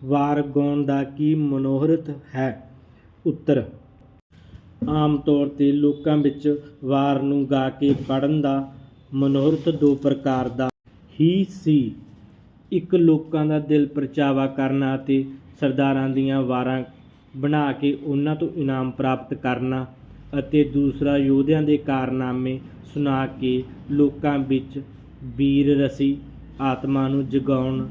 ਵਾਰ ਗਾਉਣ ਦਾ ਕੀ ਮਨੋਰਥ ਹੈ? ਉੱਤਰ, ਆਮ ਤੌਰ 'ਤੇ ਲੋਕਾਂ ਵਿੱਚ ਵਾਰ ਨੂੰ ਗਾ ਕੇ ਪੜ੍ਹਨ ਦਾ ਮਨੋਰਥ ਦੋ ਪ੍ਰਕਾਰ ਦਾ ਹੀ ਸੀ। ਇੱਕ ਲੋਕਾਂ ਦਾ ਦਿਲ ਪਰਚਾਵਾ ਕਰਨਾ ਅਤੇ ਸਰਦਾਰਾਂ ਦੀਆਂ ਵਾਰਾਂ ਬਣਾ ਕੇ ਉਹਨਾਂ ਤੋਂ ਇਨਾਮ ਪ੍ਰਾਪਤ ਕਰਨਾ ਅਤੇ ਦੂਸਰਾ ਯੋਧਿਆਂ ਦੇ ਕਾਰਨਾਮੇ ਸੁਣਾ ਕੇ ਲੋਕਾਂ ਵਿੱਚ ਵੀਰ ਰਸੀ ਆਤਮਾ ਨੂੰ ਜਗਾਉਣ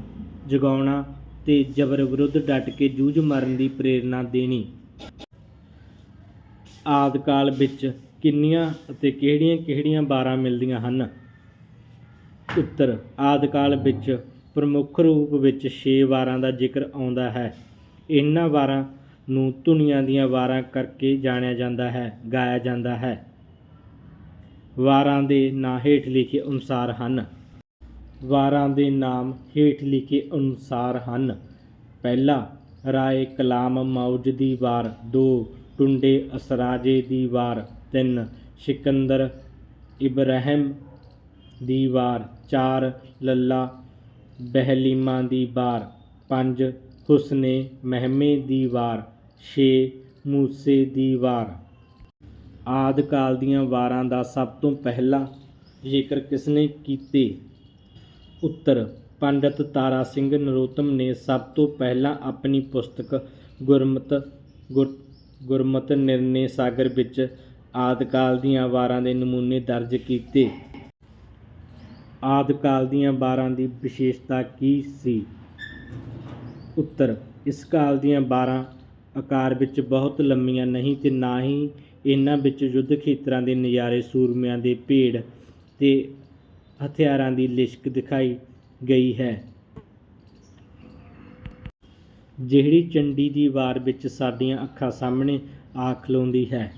ਜਗਾਉਣਾ ਤੇ ਜ਼ਬਰ ਵਿਰੁੱਧ ਡਟ ਕੇ ਜੂਝ ਮਰਨ ਦੀ ਪ੍ਰੇਰਣਾ ਦੇਣੀ। ਆਦਿ ਕਾਲ ਵਿੱਚ ਕਿੰਨੀਆਂ ਅਤੇ ਕਿਹੜੀਆਂ-ਕਿਹੜੀਆਂ ਵਾਰਾਂ ਮਿਲਦੀਆਂ ਹਨ? ਉੱਤਰ, ਆਦਿ ਕਾਲ ਵਿੱਚ ਪ੍ਰਮੁੱਖ ਰੂਪ ਵਿੱਚ ਛੇ ਵਾਰਾਂ ਦਾ ਜ਼ਿਕਰ ਆਉਂਦਾ ਹੈ। ਇਹਨਾਂ ਵਾਰਾਂ ਨੂੰ ਧੁਨੀਆਂ ਦੀਆਂ ਵਾਰਾਂ ਕਰਕੇ ਜਾਣਿਆ ਜਾਂਦਾ ਹੈ, ਗਾਇਆ ਜਾਂਦਾ ਹੈ। ਵਾਰਾਂ ਦੇ ਨਾਂ ਹੇਠ ਲਿਖੇ ਅਨੁਸਾਰ ਹਨ। ਵਾਰਾਂ ਦੇ ਨਾਮ ਹੇਠ ਲਿਖੇ ਅਨੁਸਾਰ ਹਨ। ਪਹਿਲਾ, ਰਾਏ ਕਲਾਮ ਮੌਜ ਦੀ ਵਾਰ। ਦੋ, ਟੁੰਡੇ ਅਸਰਾਜੇ ਦੀ ਵਾਰ। ਤਿੰਨ, ਸਿਕੰਦਰ ਇਬਰਾਹਿਮ ਦੀ ਵਾਰ। ਚਾਰ, ਲੱਲਾ ਬਹਿਲੀਮਾ ਦੀ ਵਾਰ। ਪੰਜ, ਹੁਸਨੇ ਮਹਿਮੇ ਦੀ ਵਾਰ। ਛੇ, ਮੂਸੇ ਦੀ ਵਾਰ। ਆਦਿ ਕਾਲ ਦੀਆਂ ਵਾਰਾਂ ਦਾ ਸਭ ਤੋਂ ਪਹਿਲਾ ਜ਼ਿਕਰ ਕਿਸਨੇ ਕੀਤੇ? ਉੱਤਰ। ਪੰਡਤ ਤਾਰਾ ਸਿੰਘ ਨਰੋਤਮ ਨੇ ਸਭ ਤੋਂ ਪਹਿਲਾਂ ਆਪਣੀ ਪੁਸਤਕ ਗੁਰਮਤ, ਗੁਰ- ਗੁਰਮਤ ਨਿਰਨੇ ਸਾਗਰ ਵਿੱਚ ਆਦਿ ਕਾਲ ਦੀਆਂ ਵਾਰਾਂ ਦੇ ਨਮੂਨੇ ਦਰਜ ਕੀਤੇ। ਆਦਿ ਕਾਲ ਦੀਆਂ ਵਾਰਾਂ ਦੀ ਵਿਸ਼ੇਸ਼ਤਾ ਕੀ ਸੀ? ਉੱਤਰ। ਇਸ ਕਾਲ ਦੀਆਂ ਵਾਰਾਂ ਆਕਾਰ ਵਿੱਚ ਬਹੁਤ ਲੰਮੀਆਂ ਨਹੀਂ ਤੇ ਨਾ ਹੀ ਇਹਨਾਂ ਵਿੱਚ ਯੁੱਧ ਖੇਤਰਾਂ ਦੇ ਨਜ਼ਾਰੇ, ਸੂਰਮਿਆਂ ਦੇ ਭੇੜ ਤੇ ਹਥਿਆਰਾਂ ਦੀ ਲਿਸ਼ਕ ਦਿਖਾਈ ਗਈ ਹੈ। ਜਿਹੜੀ ਚੰਡੀ ਦੀ ਵਾਰ ਵਿੱਚ ਸਾਡੀਆਂ ਅੱਖਾਂ ਸਾਹਮਣੇ ਆ ਖਲੋਂਦੀ ਹੈ।